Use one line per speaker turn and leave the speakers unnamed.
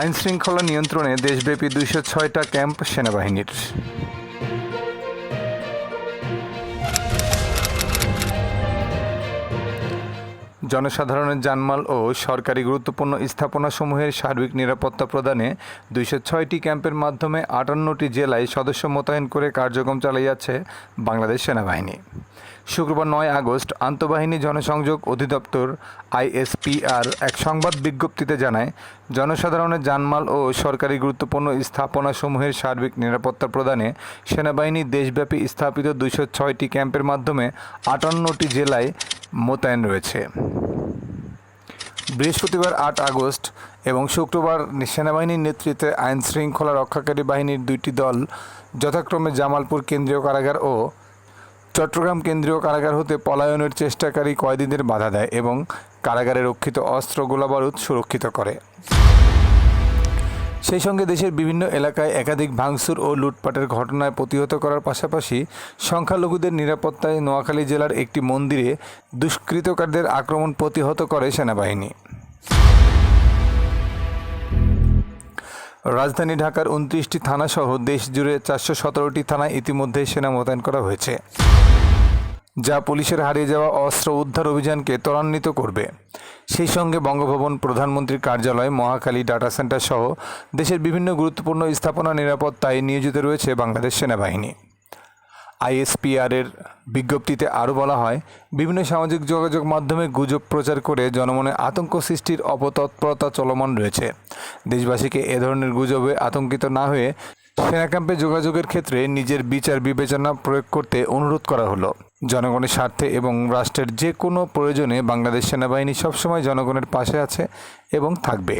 আইন শৃঙ্খলা নিয়ন্ত্রণে দেশব্যাপী দুইশো ছয়টা ক্যাম্প সেনাবাহিনীর। জনসাধারণের জানমাল ও সরকারি গুরুত্বপূর্ণ স্থাপনাসমূহের সার্বিক নিরাপত্তা প্রদানে দুইশো ছয়টি ক্যাম্পের মাধ্যমে আটান্নটি জেলায় সদস্য মোতায়েন করে কার্যক্রম চালিয়ে যাচ্ছে বাংলাদেশ সেনাবাহিনী। শুক্রবার নয় আগস্ট আন্তঃবাহিনী জনসংযোগ অধিদপ্তর আইএসপিআর এক সংবাদ বিজ্ঞপ্তিতে জানায়, জনসাধারণের জানমাল ও সরকারি গুরুত্বপূর্ণ স্থাপনাসমূহের সার্বিক নিরাপত্তা প্রদানে সেনাবাহিনী দেশব্যাপী স্থাপিত দুইশো ছয়টি ক্যাম্পের মাধ্যমে আটান্নটি জেলায় মোতায়েন রয়েছে। বৃহস্পতিবার আট আগস্ট এবং শুক্রবার সেনাবাহিনীর নেতৃত্বে আইন শৃঙ্খলা রক্ষাকারী বাহিনীর দুইটি দল যথাক্রমে জামালপুর কেন্দ্রীয় কারাগার ও চট্টগ্রাম কেন্দ্রীয় কারাগার হতে পলায়নের চেষ্টাকারী কয়েদিদের বাধা দেয় এবং কারাগারে রক্ষিত অস্ত্র গোলাবারুদ সুরক্ষিত করে। সেই সঙ্গে দেশের বিভিন্ন এলাকায় একাধিক ভাঙচুর ও লুটপাটের ঘটনায় প্রতিহত করার পাশাপাশি সংখ্যালঘুদের নিরাপত্তায় নোয়াখালী জেলার একটি মন্দিরে দুষ্কৃতকারীদের আক্রমণ প্রতিহত করে সেনাবাহিনী। রাজধানী ঢাকার উনত্রিশটি থানাসহ দেশ জুড়ে চারশো সতেরোটি থানায় ইতিমধ্যে সেনা মোতায়েন করা হয়েছে। যা পুলিশের হারিয়ে যাওয়া অস্ত্র উদ্ধার অভিযানকে ত্বরান্বিত করবে। সেই সঙ্গে বঙ্গভবন প্রধানমন্ত্রীর কার্যালয়, মহাখালী ডাটা সেন্টার সহ দেশের বিভিন্ন গুরুত্বপূর্ণ স্থাপনা নিরাপত্তায় নিয়োজিত রয়েছে বাংলাদেশ সেনাবাহিনী। আইএসপিআরের বিজ্ঞপ্তিতে আরও বলা হয়, বিভিন্ন সামাজিক যোগাযোগ মাধ্যমে গুজব প্রচার করে জনমনে আতঙ্ক সৃষ্টির অপতৎপরতা চলমান রয়েছে। দেশবাসীকে এ ধরনের গুজবে আতঙ্কিত না হয়ে সেনা ক্যাম্পে যোগাযোগের ক্ষেত্রে নিজের বিচার বিবেচনা প্রয়োগ করতে অনুরোধ করা হলো। জনগণের স্বার্থে এবং রাষ্ট্রের যে কোনো প্রয়োজনে বাংলাদেশ সেনাবাহিনী সবসময় জনগণের পাশে আছে এবং থাকবে।